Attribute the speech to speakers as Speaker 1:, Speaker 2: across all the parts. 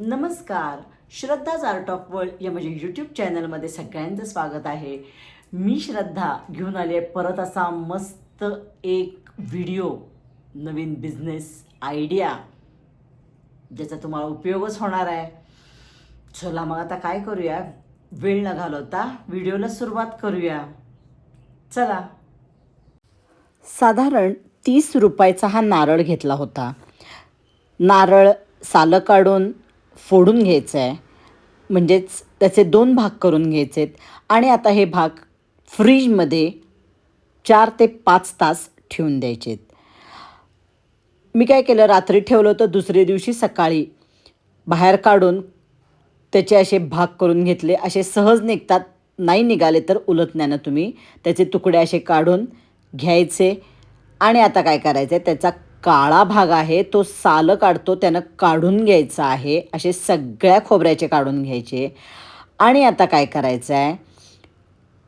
Speaker 1: नमस्कार. श्रद्धाज art of world या माझ्या यूट्यूब चॅनलमध्ये सगळ्यांचं स्वागत आहे. मी श्रद्धा घेऊन आली आहे परत असा मस्त एक व्हिडिओ नवीन बिझनेस आयडिया ज्याचा तुम्हाला उपयोगच होणार आहे. चला मग आता काय करूया? वेळ न घालवता व्हिडिओला सुरुवात करूया. चला. साधारण तीस रुपयाचा हा नारळ घेतला होता. नारळ सालं काढून फोडून घ्यायचं आहे म्हणजेच त्याचे दोन भाग करून घ्यायचे आहेत आणि आता हे भाग फ्रीजमध्ये चार ते पाच तास ठेवून द्यायचे आहेत मी काय केलं? रात्री ठेवलं होतं. दुसऱ्या दिवशी सकाळी बाहेर काढून त्याचे असे भाग करून घेतले. असे सहज निघतात. नाही निघाले तर उलटण्यानं तुम्ही. त्याचे तुकडे असे काढून घ्यायचे. आणि आता काय करायचं आहे त्याचा काळा भाग आहे तो सालं काढतो त्यानं काढून घ्यायचा आहे. असे सगळ्या खोबऱ्याचे काढून घ्यायचे. आणि आता काय करायचं आहे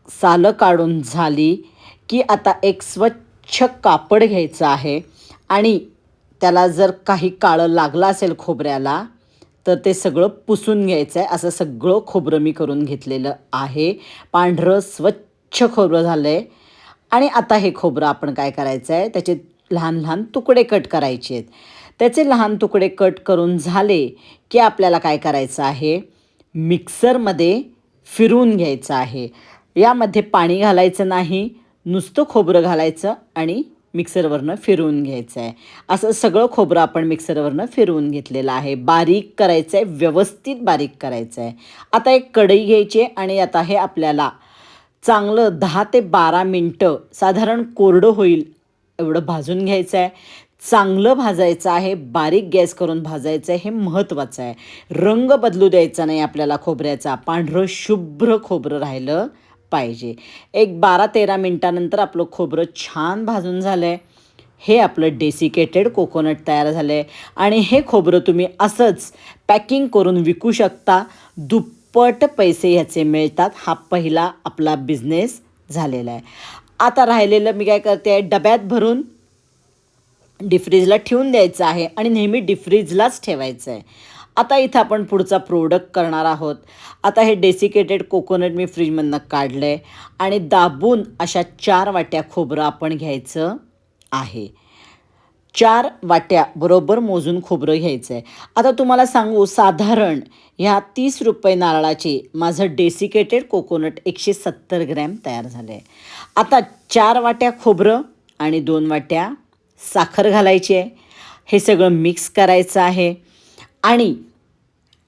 Speaker 1: सालं काढून झाली की आता एक स्वच्छ कापड घ्यायचं आहे. आणि त्याला जर काही काळं लागलं असेल खोबऱ्याला तर ते सगळं पुसून घ्यायचं आहे असं सगळं खोबरं मी करून घेतलेलं आहे. पांढरं स्वच्छ खोबरं झालं आहे आणि आता हे खोबरं आपण काय करायचं आहे त्याचे लहान लहान तुकडे कट करायचे आहेत. त्याचे लहान तुकडे कट करून झाले की आपल्याला काय करायचं आहे? मिक्सरमध्ये फिरवून घ्यायचं आहे. यामध्ये पाणी घालायचं नाही नुसतं खोबरं घालायचं आणि मिक्सरवरनं फिरवून घ्यायचं आहे. असं सगळं खोबरं आपण मिक्सरवरनं फिरवून घेतलेलं आहे. बारीक करायचं आहे व्यवस्थित बारीक करायचं आहे. आता एक कढई घ्यायची आहे आणि आता हे आपल्याला चांगलं दहा ते बारा मिनटं साधारण कोरडं होईल एवढं भाजून घ्यायचं आहे चांगलं भाजायचं आहे बारीक गॅस करून भाजायचं आहे हे महत्त्वाचं आहे. रंग बदलू द्यायचा नाही आपल्याला खोबऱ्याचा पांढरं शुभ्र खोबरं राहिलं पाहिजे. एक बारा तेरा मिनटानंतर आपलं खोबरं छान भाजून झालं आहे हे आपलं डेसिकेटेड कोकोनट तयार झालं आहे आणि हे खोबरं तुम्ही असंच पॅकिंग करून विकू शकता. दुप्पट पैसे ह्याचे मिळतात. हा पहिला आपला बिझनेस झालेला आहे. आता राहिलेलं मी काय करते आहे डब्यात भरून डिफ्रीजला ठेवून द्यायचं आहे आणि नेहमी डिफ्रीजलाच ठेवायचं आहे आता इथं आपण पुढचा प्रोडक्ट करणार आहोत. आता हे डेसिकेटेड कोकोनट मी फ्रीजमधनं काढलं आहे आणि दाबून अशा चार वाट्या खोबरं आपण घ्यायचं आहे. चार वाट्या बरोबर मोजून खोबरं घ्यायचं आहे आता तुम्हाला सांगू साधारण ह्या तीस रुपये नारळाचे माझं डेसिकेटेड कोकोनट एकशे सत्तर ग्रॅम तयार झालं आहे आता चार वाट्या खोबरं आणि दोन वाट्या साखर घालायची आहे. हे सगळं मिक्स करायचं आहे. आणि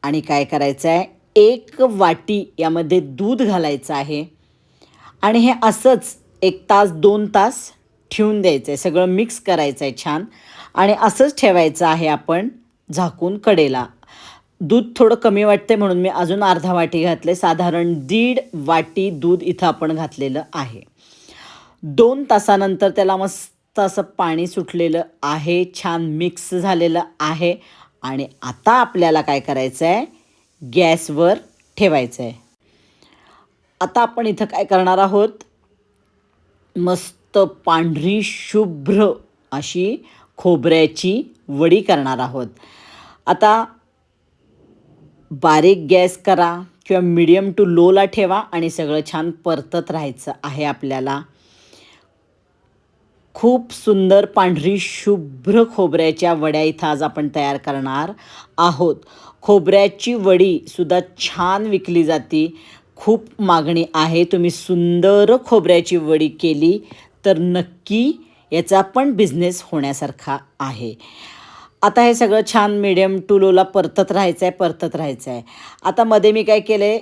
Speaker 1: आणि काय करायचं आहे? एक वाटी यामध्ये दूध घालायचं आहे. आणि हे असंच एक तास दोन तास ठेवून द्यायचं आहे सगळं मिक्स करायचं आहे छान. आणि असंच ठेवायचं आहे आपण झाकून कडेला. दूध थोडं कमी वाटते म्हणून मी अजून अर्धा वाटी घातले साधारण दीड वाटी दूध इथं आपण घातलेलं आहे. दोन तासानंतर त्याला मस्त असं पाणी सुटलेलं आहे. छान मिक्स झालेलं आहे. आणि आता आपल्याला काय करायचं आहे गॅसवर ठेवायचं आहे आता आपण इथं काय करणार आहोत? मस्त पांढरी शुभ्र अशी खोबऱ्याची वडी करणार आहोत. आता बारीक गॅस करा किंवा मीडियम टू लोला ठेवा आणि सगळं छान परतत राहायचं आहे आपल्याला. खूप सुंदर पांढरी शुभ्र खोबऱ्याच्या वड्या इथं आज आपण तयार करणार आहोत. खोबऱ्याची वडी सुद्धा छान विकली जाते. खूप मागणी आहे. तुम्ही सुंदर खोबऱ्याची वडी केली तर नक्की याचा पण बिझनेस होण्यासारखा आहे. आता हे सगळं छान मिडियम टू लोला परतत राहायचं आहे परतत राहायचं आहे आता मध्ये मी काय केलं आहे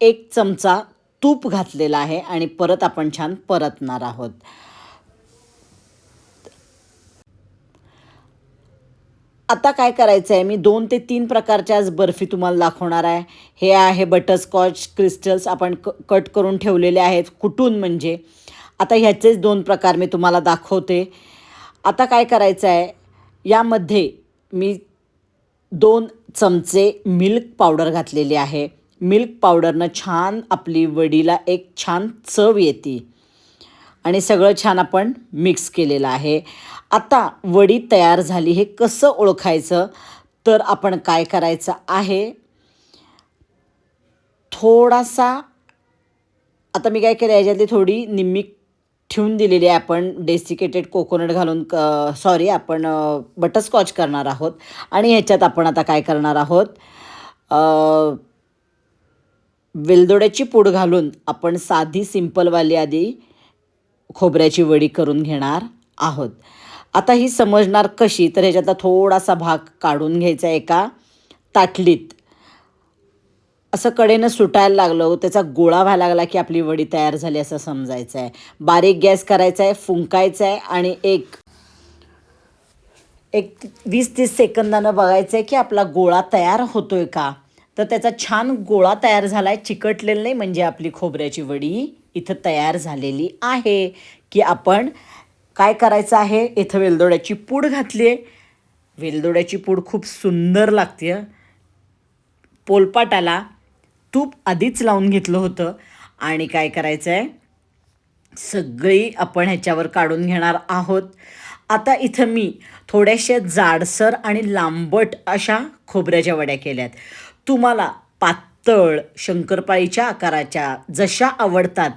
Speaker 1: एक चमचा तूप घातलेला आहे आणि परत आपण छान परतणार आहोत. आता काय करायचं आहे मी दोन ते तीन प्रकारच्या आज बर्फी तुम्हाला दाखवणार आहे. हे आहे बटरस्कॉच क्रिस्टल्स आपण क कट करून ठेवलेले आहेत. कुटून म्हणजे? आता ह्याचेच दोन प्रकार मी तुम्हाला दाखवते. आता काय करायचं आहे यामध्ये मी दोन चमचे मिल्क पावडर घातलेली आहे. मिल्क पावडरनं छान आपली वडीला एक छान चव येते. आणि सगळं छान आपण मिक्स केलेलं आहे. आता वडी तयार झाली हे कसं ओळखायचं? तर आपण काय करायचं आहे? थोडासा आता मी काय केलं याच्यातली थोडी निम्मी ठेवून दिलेली आहे आपण डेसिकेटेड कोकोनट घालून क सॉरी आपण बटरस्कॉच करणार आहोत. आणि ह्याच्यात आपण आता काय करणार आहोत? वेलदोड्याची पूड घालून आपण साधी सिंपलवाली आधी खोबऱ्याची वडी करून घेणार आहोत. आता ही समजणार कशी? तर ह्याच्यातला थोडासा भाग काढून घ्यायचा एका ताटलीत. असं कडेनं सुटायला लागलं. त्याचा गोळा व्हायला लागला की आपली वडी तयार झाली असं समजायचं आहे बारीक गॅस करायचा आहे फुंकायचा आहे आणि एक एक वीस तीस सेकंदानं बघायचं आहे की आपला गोळा तयार होतोय का? तर त्याचा छान गोळा तयार झाला आहे चिकटलेला नाही म्हणजे आपली खोबऱ्याची वडी इथं तयार झालेली आहे की आपण काय करायचं आहे? इथं वेलदोड्याची पूड घातली आहे वेलदोड्याची पूड खूप सुंदर लागते पोलपाटाला तूप आधीच लावून घेतलं होतं. आणि काय करायचं आहे सगळी आपण ह्याच्यावर काढून घेणार आहोत. आता इथं मी थोड्याशा जाडसर आणि लांबट अशा खोबऱ्याच्या वड्या केल्यात. तुम्हाला पातळ शंकरपाळीच्या आकाराच्या जशा आवडतात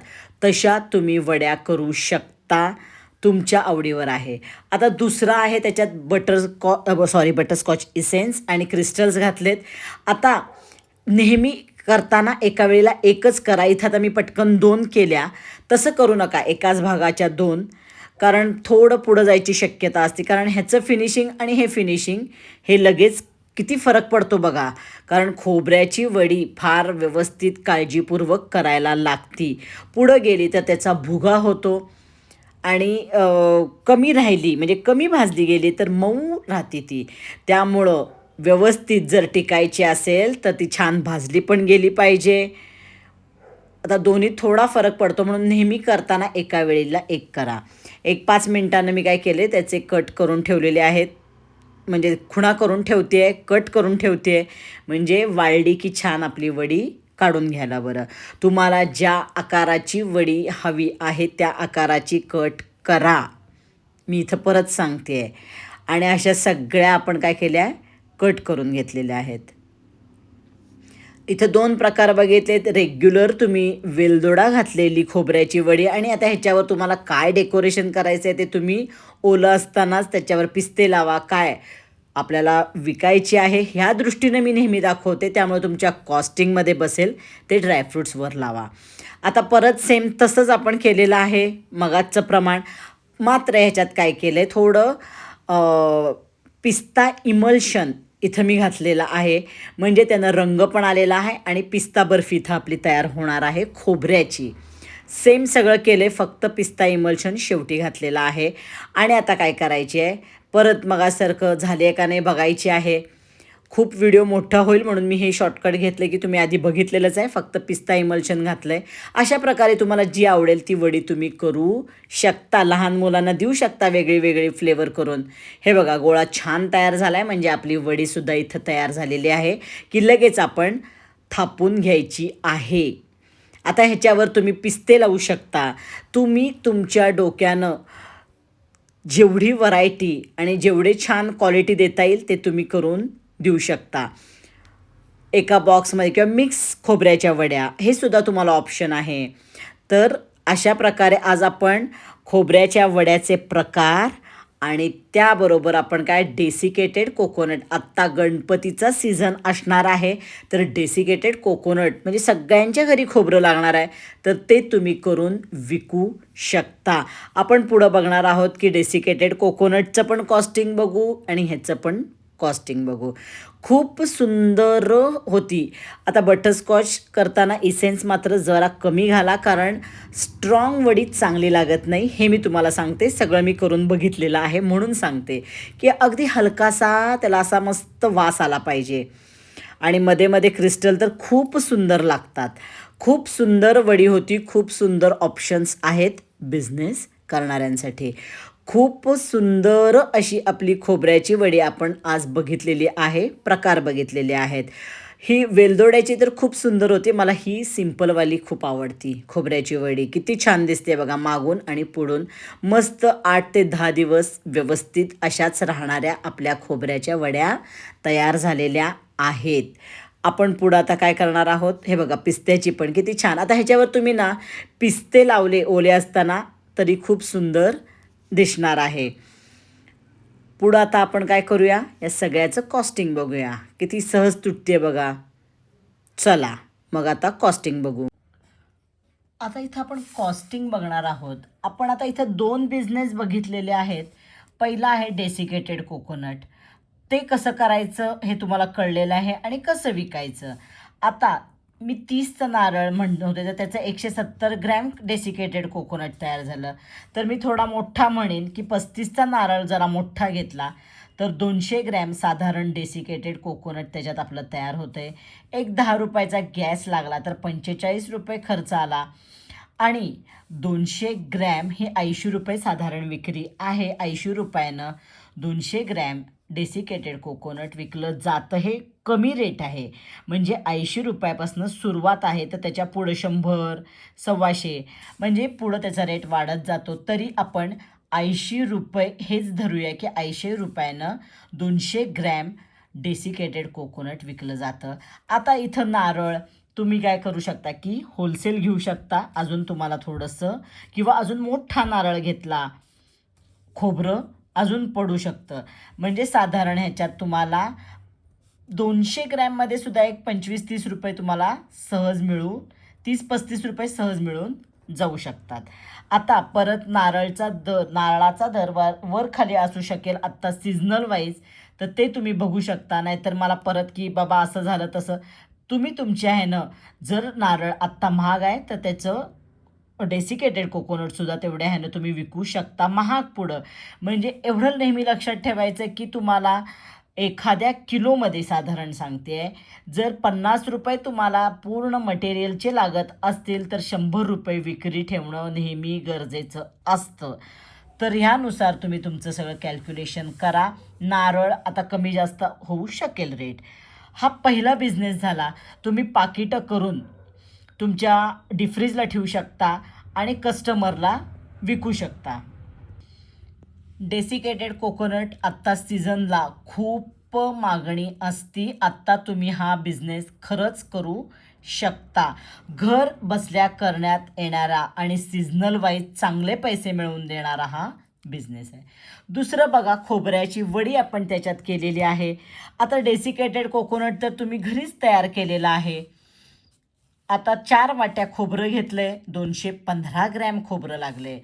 Speaker 1: तशा तुम्ही वड्या करू शकता तुमच्या आवडीवर आहे. आता दुसरा आहे त्याच्यात बटरस्कॉ सॉरी बटरस्कॉच इसेन्स आणि क्रिस्टल्स घातलेत. आता नेहमी करताना एका वेळेला एकच करा. इथं आता मी पटकन दोन केल्या. तसं करू नका. एकाच भागाच्या दोन. कारण थोडं पुढं जायची शक्यता असते. कारण ह्याचं फिनिशिंग आणि हे फिनिशिंग हे लगेच किती फरक पडतो बघा. कारण खोबऱ्याची वडी फार व्यवस्थित काळजीपूर्वक करायला लागती. पुढं गेली तर त्याचा भुगा होतो. आणि कमी राहिली म्हणजे कमी भाजली गेली तर मऊ राहते ती. त्यामुळं व्यवस्थित जर टिकायची असेल तर ती छान भाजली पण गेली पाहिजे. आता दोन्ही थोडा फरक पडतो म्हणून नेहमी करताना एका वेळेला एक करा. एक पाच मिनटानं मी काय केले त्याचे कट करून ठेवलेले आहेत. म्हणजे खुणा करून ठेवते आहे कट करून ठेवते आहे म्हणजे वाळली की छान आपली वडी काढून घ्यायला बरं. तुम्हाला ज्या आकाराची वडी हवी आहे त्या आकाराची कट करा. मी इथं परत सांगते आहे आणि अशा सगळ्या आपण काय केल्या कट करून घेतलेले आहेत. इथं दोन प्रकार बघितलेत. रेग्युलर तुम्ही वेलदोडा घातलेली खोबऱ्याची वडी आणि आता ह्याच्यावर तुम्हाला काय डेकोरेशन करायचं आहे ते तुम्ही ओलं असतानाच त्याच्यावर पिस्ते लावा. काय आपल्याला विकायची आहे ह्या दृष्टीने मी नेहमी दाखवते. त्यामुळे तुमच्या कॉस्टिंगमध्ये बसेल. ते ड्रायफ्रूट्सवर लावा. आता परत सेम तसंच आपण केलेलं आहे. मगाचं प्रमाण. मात्र ह्याच्यात काय केलं आहे थोडं पिस्ता इमल्शन. इथं मी घातलेला आहे. म्हणजे त्यानं रंग पण आलेला आहे आणि पिस्ता बर्फी इथं आपली तयार होणार आहे खोबऱ्याची. सेम सगळं केलं आहे फक्त पिस्ता इमल्शन शेवटी घातलेलं आहे. आणि आता काय करायची आहे परत मगासारखं झाले आहे का नाही बघायची आहे. खूप व्हिडिओ मोठा होईल म्हणून मी हे शॉर्टकट घेतलं की तुम्ही आधी बघितलेलंच आहे. फक्त पिस्ता इमल्शन घातलं आहे अशा प्रकारे तुम्हाला जी आवडेल ती वडी तुम्ही करू शकता. लहान मुलांना देऊ शकता वेगळी वेगळी फ्लेवर करून. हे बघा गोळा छान तयार झाला आहे म्हणजे आपली वडीसुद्धा इथं तयार झालेली आहे की लगेच आपण थापून घ्यायची आहे. आता ह्याच्यावर तुम्ही पिस्ते लावू शकता. तुम्ही तुमच्या डोक्यानं जेवढी व्हरायटी आणि जेवढे छान क्वालिटी देता येईल ते तुम्ही करून देऊ शकता. एका बॉक्समध्ये किंवा मिक्स खोबऱ्याच्या वड्या हे सुद्धा तुम्हाला ऑप्शन आहे. तर अशा प्रकारे आज आपण खोबऱ्याच्या वड्याचे प्रकार आणि त्याबरोबर आपण काय डेसिकेटेड कोकोनट आत्ता गणपतीचा सीझन असणार आहे. तर डेसिकेटेड कोकोनट म्हणजे सगळ्यांच्या घरी खोबरं लागणार आहे. तर ते तुम्ही करून विकू शकता. आपण पुढं बघणार आहोत की डेसिकेटेड कोकोनटचं पण कॉस्टिंग बघू आणि ह्याचं पण कॉस्टिंग बघू. खूप सुंदर होती. आता बटरस्कॉच करताना इसेन्स मात्र जरा कमी घाला कारण स्ट्रॉंग वडीत चांगली लागत नाही. हे मी तुम्हाला सांगते. सगळं मी करून बघितलेलं आहे म्हणून सांगते की अगदी हलकासा त्याला असा मस्त वास आला पाहिजे. आणि मध्ये मध्ये क्रिस्टल तर खूप सुंदर लागतात. खूप सुंदर वडी होती. खूप सुंदर ऑप्शन्स आहेत. बिझनेस करणाऱ्यांसाठी. खूप सुंदर अशी आपली खोबऱ्याची वडी आपण आज बघितलेली आहे प्रकार बघितलेले आहेत. ही वेलदोड्याची तर खूप सुंदर होती मला ही सिंपलवाली खूप आवडती खोबऱ्याची वडी. किती छान दिसते बघा मागून आणि पुढून. मस्त आठ ते दहा दिवस व्यवस्थित अशाच राहणाऱ्या आपल्या खोबऱ्याच्या वड्या तयार झालेल्या आहेत. आपण पुढं आता काय करणार आहोत? हे बघा पिस्त्याची पण किती छान. आता ह्याच्यावर तुम्ही ना पिस्ते लावले ओले असताना तरी खूप सुंदर दिसणार आहे. पुढं आता आपण काय करूया? या सगळ्याचं कॉस्टिंग बघूया. किती सहज तुटते बघा. चला मग आता कॉस्टिंग बघू. आता इथं आपण कॉस्टिंग बघणार आहोत. आपण आता इथं दोन बिझनेस बघितलेले आहेत. पहिला आहे डेसिकेटेड कोकोनट ते कसं करायचं हे तुम्हाला कळलेलं आहे आणि कसं विकायचं? आता मी तीसचं नारळ म्हणत होते तर त्याचं एकशे सत्तर ग्रॅम डेसिकेटेड कोकोनट तयार झालं. तर मी थोडा मोठा म्हणेन की पस्तीसचा नारळ जरा मोठा घेतला तर दोनशे ग्रॅम साधारण डेसिकेटेड कोकोनट त्याच्यात आपलं तयार होतं आहे एक दहा रुपयाचा गॅस लागला तर पंचेचाळीस रुपये खर्च आला. आणि दोनशे ग्रॅम हे ऐंशी रुपये साधारण विक्री आहे ऐंशी रुपयानं दोनशे ग्रॅम डेसिकेटेड कोकोनट विकलं जातं हे कमी रेट आहे. म्हणजे ऐंशी रुपयापासून सुरुवात आहे तर त्याच्या पुढं शंभर सव्वाशे म्हणजे पुढं त्याचा रेट वाढत जातो. तरी आपण ऐंशी रुपये हेच धरूया की ऐंशी रुपयानं दोनशे ग्रॅम डेसिकेटेड कोकोनट विकलं जातं. आता इथं नारळ तुम्ही काय करू शकता की होलसेल घेऊ शकता. अजून तुम्हाला थोडंसं किंवा अजून मोठा नारळ घेतला खोबरं अजून पडू शकतं. म्हणजे साधारण ह्याच्यात तुम्हाला दोनशे ग्रॅममध्ये सुद्धा एक पंचवीस तीस रुपये तुम्हाला सहज मिळून तीस पस्तीस रुपये सहज मिळून जाऊ शकतात. आता परत नारळचा दर नारळाचा दर वर वर खाली असू शकेल आत्ता सिजनल वाईज तर ते तुम्ही बघू शकता. नाहीतर मला परत की बाबा असं झालं तसं. तुम्ही तुमच्या ह्यानं जर नारळ आत्ता महाग आहे तर त्याचं डेसिकेटेड कोकोनटसुद्धा तेवढ्या ह्यानं तुम्ही विकू शकता. महाग पुढं. म्हणजे एवढं नेहमी लक्षात ठेवायचं की तुम्हाला एखाद्या किलोमध्ये साधारण सांगते आहे जर पन्नास रुपये तुम्हाला पूर्ण मटेरियलचे लागत असतील तर शंभर रुपये विक्री ठेवणं नेहमी गरजेचं असतं. तर ह्यानुसार तुम्ही तुमचं सगळं कॅल्क्युलेशन करा. नारळ आता कमी जास्त होऊ शकेल रेट हा पहिला बिझनेस झाला. तुम्ही पाकिटं करून तुमच्या डिफ्रीजला ठेवू शकता आणि कस्टमरला विकू शकता. डेसिकेटेड कोकोनट आत्ता सीझनला खूप मागणी असती. आत्ता तुम्ही हा बिझनेस खरंच करू शकता. घर बसल्या करण्यात येणारा आणि सीझनल वाईज चांगले पैसे मिळवून देणारा हा बिझनेस आहे. दुसरं बघा खोबऱ्याची वडी आपण त्याच्यात केलेली आहे. आता डेसिकेटेड कोकोनट तर तुम्ही घरीच तयार केलेला आहे. आता चार वाट्या खोबरं घेतलं आहे दोनशे पंधरा ग्रॅम खोबरं लागले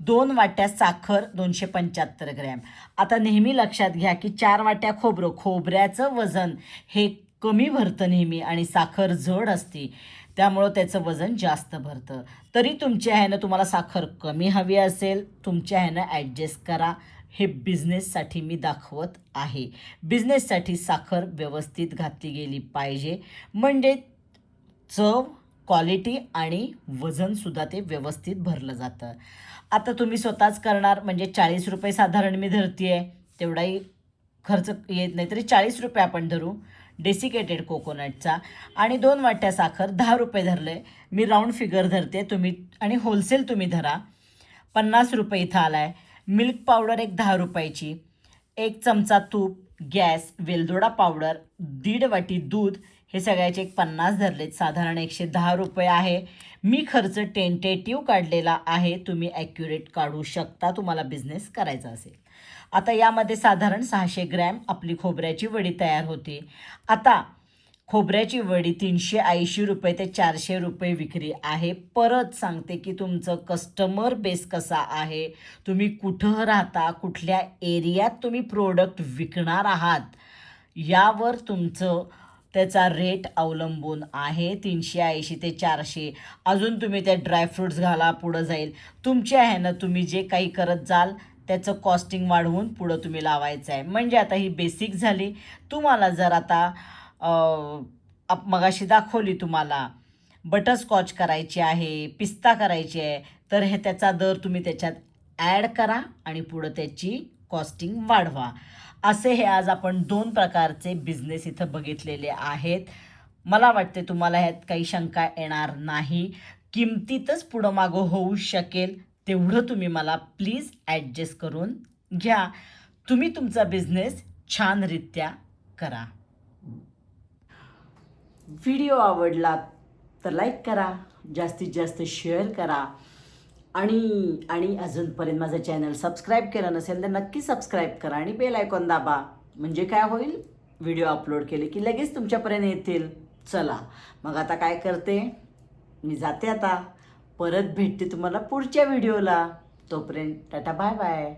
Speaker 1: दोन वाट्या साखर दोनशे पंच्याहत्तर ग्रॅम. आता नेहमी लक्षात घ्या की चार वाट्या खोबरं खोबऱ्याचं वजन हे कमी भरतं नेहमी आणि साखर जड असते. त्यामुळं त्याचं वजन जास्त भरतं. तरी तुमच्या ह्यानं तुम्हाला साखर कमी हवी असेल तुमच्या ह्यानं ॲडजस्ट करा. हे बिझनेससाठी मी दाखवत आहे. बिझनेससाठी साखर व्यवस्थित घातली गेली पाहिजे. म्हणजे चव क्वालिटी आणि वजनसुद्धा ते व्यवस्थित भरलं जातं. आता तुम्ही स्वतःच करणार म्हणजे चाळीस रुपये साधारण मी धरते आहे तेवढाही खर्च येत नाही तरी चाळीस रुपये आपण धरू डेसिकेटेड कोकोनटचा आणि दोन वाट्या साखर दहा रुपये धरले मी राऊंड फिगर धरते तुम्ही आणि होलसेल तुम्ही धरा. पन्नास रुपये इथं आला आहे मिल्क पावडर एक दहा रुपयाची. एक चमचा तूप गॅस वेलदोडा पावडर दीड वाटी दूध हे सगळ्याचे एक पन्नास धरलेत. साधारण एकशे दहा रुपये आहे. मी खर्च टेंटेटिव्ह काढलेला आहे. तुम्ही ॲक्युरेट काढू शकता. तुम्हाला बिझनेस करायचा असेल. आता यामध्ये साधारण सहाशे ग्रॅम आपली खोबऱ्याची वडी तयार होते. आता खोबऱ्याची वडी तीनशे ऐंशी रुपये ते चारशे रुपये विक्री आहे. परत सांगते की तुमचं कस्टमर बेस कसा आहे. तुम्ही कुठं राहता कुठल्या एरियात तुम्ही प्रोडक्ट विकणार आहात. यावर तुमचं त्याचा रेट अवलंबून आहे तीनशे ऐंशी ते चारशे. अजून तुम्ही ते ड्रायफ्रूट्स घाला पुढं जाईल. तुमच्या ह्यानं तुम्ही जे काही करत जाल त्याचं कॉस्टिंग वाढवून पुढं तुम्ही लावायचं आहे म्हणजे आता ही बेसिक झाली. तुम्हाला जर आता आप मगाशी दाखवली तुम्हाला बटरस्कॉच करायची आहे पिस्ता करायची आहे तर हे त्याचा दर तुम्ही त्याच्यात ॲड करा आणि पुढं त्याची कॉस्टिंग वाढवा. असे हे आज आपण दोन प्रकारचे बिझनेस इथं बघितलेले आहेत. मला वाटते तुम्हाला ह्यात काही शंका येणार नाही. किमतीतच पुढं मागं होऊ शकेल तेवढं तुम्ही मला प्लीज ॲडजस्ट करून घ्या. तुम्ही तुमचा बिझनेस छानरित्या करा. व्हिडिओ आवडला तर लाईक करा जास्तीत जास्त शेअर करा. आणि आणि अजूनपर्यंत माझं चॅनल सबस्क्राईब केलं नसेल तर नक्की सबस्क्राईब करा आणि बेल आयकॉन दाबा. म्हणजे काय होईल? व्हिडिओ अपलोड केले की लगेच तुमच्यापर्यंत येतील. चला मग आता काय करते? मी जाते आता. परत भेटते तुम्हाला पुढच्या व्हिडिओला. तोपर्यंत टाटा बाय बाय.